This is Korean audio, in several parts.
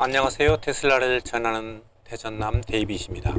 안녕하세요. 테슬라를 전하는 대전남 데이빗입니다.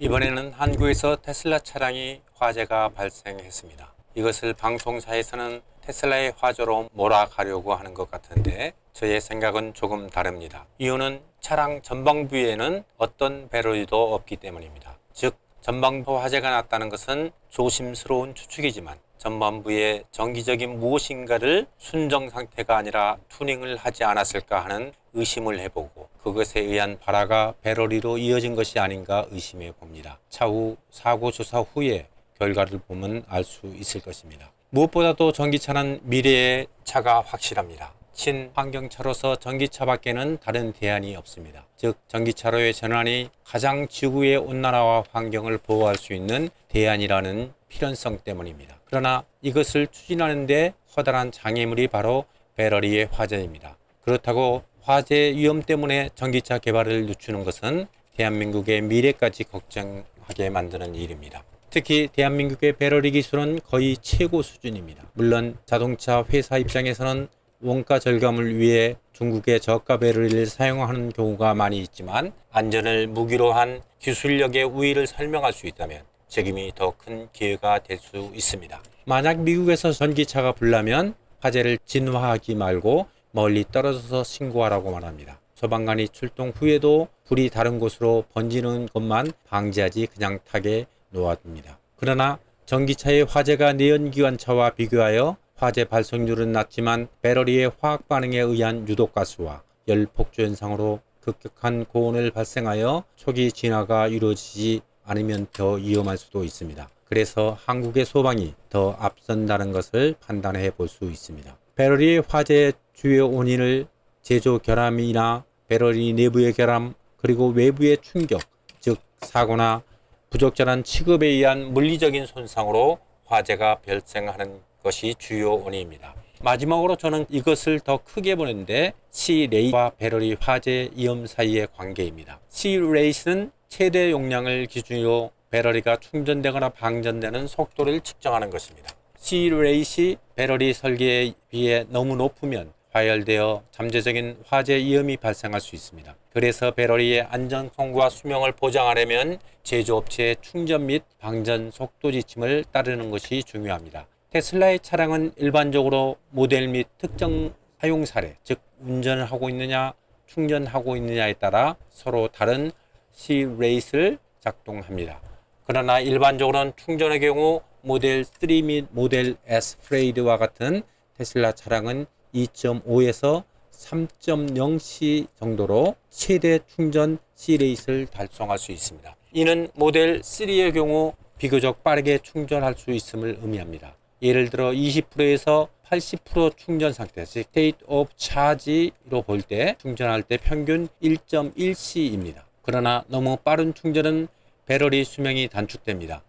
이번에는 한국에서 테슬라 차량이 화재가 발생했습니다. 이것을 방송사에서는 테슬라의 화재로 몰아가려고 하는 것 같은데 저의 생각은 조금 다릅니다. 이유는 차량 전방부에는 어떤 배럴도 없기 때문입니다. 즉 전방부 화재가 났다는 것은 조심스러운 추측이지만 전반부에 정기적인 무엇인가를 순정 상태가 아니라 투닝을 하지 않았을까 하는 의심을 해보고 그것에 의한 발화가 배러리로 이어진 것이 아닌가 의심해 봅니다. 차후 사고 조사 후에 결과를 보면 알 수 있을 것입니다. 무엇보다도 전기차는 미래의 차가 확실합니다. 친환경차로서 전기차밖에는 다른 대안이 없습니다. 즉 전기차로의 전환이 가장 지구의 온난화와 환경을 보호할 수 있는 대안이라는 필연성 때문입니다. 그러나 이것을 추진하는데 커다란 장애물이 바로 배터리의 화재입니다. 그렇다고 화재 위험 때문에 전기차 개발을 늦추는 것은 대한민국의 미래까지 걱정하게 만드는 일입니다. 특히 대한민국의 배터리 기술은 거의 최고 수준입니다. 물론 자동차 회사 입장에서는 원가 절감을 위해 중국의 저가 배터리를 사용하는 경우가 많이 있지만 안전을 무기로 한 기술력의 우위를 설명할 수 있다면 책임이 더 큰 기회가 될 수 있습니다. 만약 미국에서 전기차가 불나면 화재를 진화하기 말고 멀리 떨어져서 신고하라고 말합니다. 소방관이 출동 후에도 불이 다른 곳으로 번지는 것만 방지하지 그냥 타게 놓아둡니다. 그러나 전기차의 화재가 내연기관차와 비교하여 화재 발생률은 낮지만 배터리의 화학 반응에 의한 유독가스와 열 폭주 현상으로 급격한 고온을 발생하여 초기 진화가 이루어지지 않으면 더 위험할 수도 있습니다. 그래서 한국의 소방이 더 앞선다는 것을 판단해 볼 수 있습니다. 배터리의 화재의 주요 원인을 제조 결함이나 배터리 내부의 결함 그리고 외부의 충격 즉 사고나 부적절한 취급에 의한 물리적인 손상으로 화재가 발생하는 것이 주요 원인입니다. 마지막으로 저는 이것을 더 크게 보는데 C-레이와 배터리 화재 위험 사이의 관계입니다. C-레이스는 최대 용량을 기준으로 배터리가 충전되거나 방전되는 속도를 측정하는 것입니다. C-레이시 배터리 설계에 비해 너무 높으면 과열되어 잠재적인 화재 위험이 발생할 수 있습니다. 그래서 배터리의 안전성과 수명을 보장하려면 제조업체의 충전 및 방전 속도 지침을 따르는 것이 중요합니다. 테슬라의 차량은 일반적으로 모델 및 특정 사용 사례, 즉 운전을 하고 있느냐, 충전하고 있느냐에 따라 서로 다른 C-레이스를 작동합니다. 그러나 일반적으로는 충전의 경우 모델 3 및 모델 S 프레이드와 같은 테슬라 차량은 2.5에서 3.0C 정도로 최대 충전 C-레이스를 달성할 수 있습니다. 이는 모델 3의 경우 비교적 빠르게 충전할 수 있음을 의미합니다. 예를 들어 20%에서 80% 충전 상태, 즉 state of charge로 볼 때 충전할 때 평균 1.1C입니다. 그러나 너무 빠른 충전은 배터리 수명이 단축됩니다.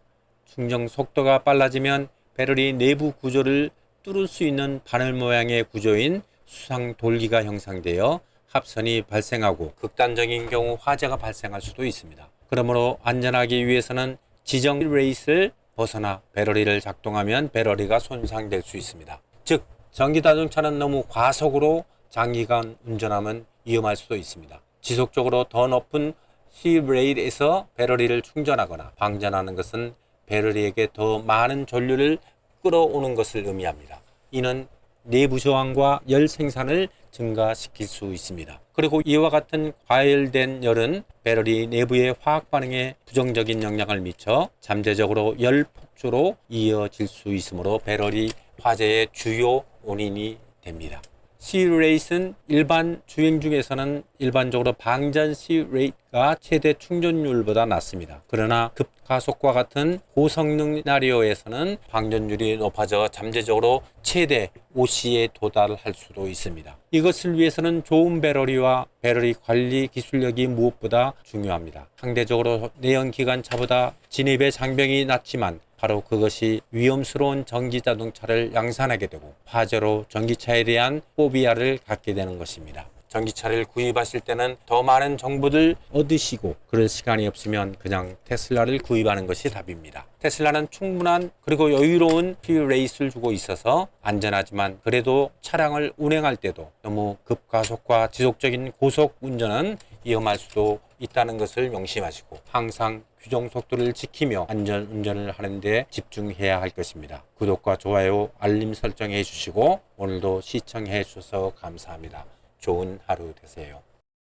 충전 속도가 빨라지면 배터리 내부 구조를 뚫을 수 있는 바늘 모양의 구조인 수상 돌기가 형성되어 합선이 발생하고 극단적인 경우 화재가 발생할 수도 있습니다. 그러므로 안전하기 위해서는 지정 레이스를 벗어나 배터리를 작동하면 배터리가 손상될 수 있습니다. 즉 전기 자동차는 너무 과속으로 장기간 운전하면 위험할 수도 있습니다. 지속적으로 더 높은 C 레일에서 배터리를 충전하거나 방전하는 것은 배터리에게 더 많은 전류를 끌어오는 것을 의미합니다. 이는 내부 저항과 열 생산을 증가시킬 수 있습니다. 그리고 이와 같은 과열된 열은 배터리 내부의 화학 반응에 부정적인 영향을 미쳐 잠재적으로 열 폭주로 이어질 수 있으므로 배터리 화재의 주요 원인이 됩니다. C-레이스는 일반 주행 중에서는 일반적으로 방전 C-레이트가 최대 충전율보다 낮습니다. 그러나 급가속과 같은 고성능 시나리오에서는 방전율이 높아져 잠재적으로 최대 5C에 도달할 수도 있습니다. 이것을 위해서는 좋은 배터리와 배터리 관리 기술력이 무엇보다 중요합니다. 상대적으로 내연기관차보다 진입의 장벽이 낮지만 바로 그것이 위험스러운 전기 자동차를 양산하게 되고 화재로 전기차에 대한 포비아를 갖게 되는 것입니다. 전기차를 구입하실 때는 더 많은 정보들 얻으시고 그럴 시간이 없으면 그냥 테슬라를 구입하는 것이 답입니다. 테슬라는 충분한 그리고 여유로운 퓨 레이스를 주고 있어서 안전하지만 그래도 차량을 운행할 때도 너무 급가속과 지속적인 고속 운전은 위험할 수도 있다는 것을 명심하시고 항상 규정 속도를 지키며 안전 운전을 하는데 집중해야 할 것입니다. 구독과 좋아요, 알림 설정해 주시고 오늘도 시청해 주셔서 감사합니다. 좋은 하루 되세요.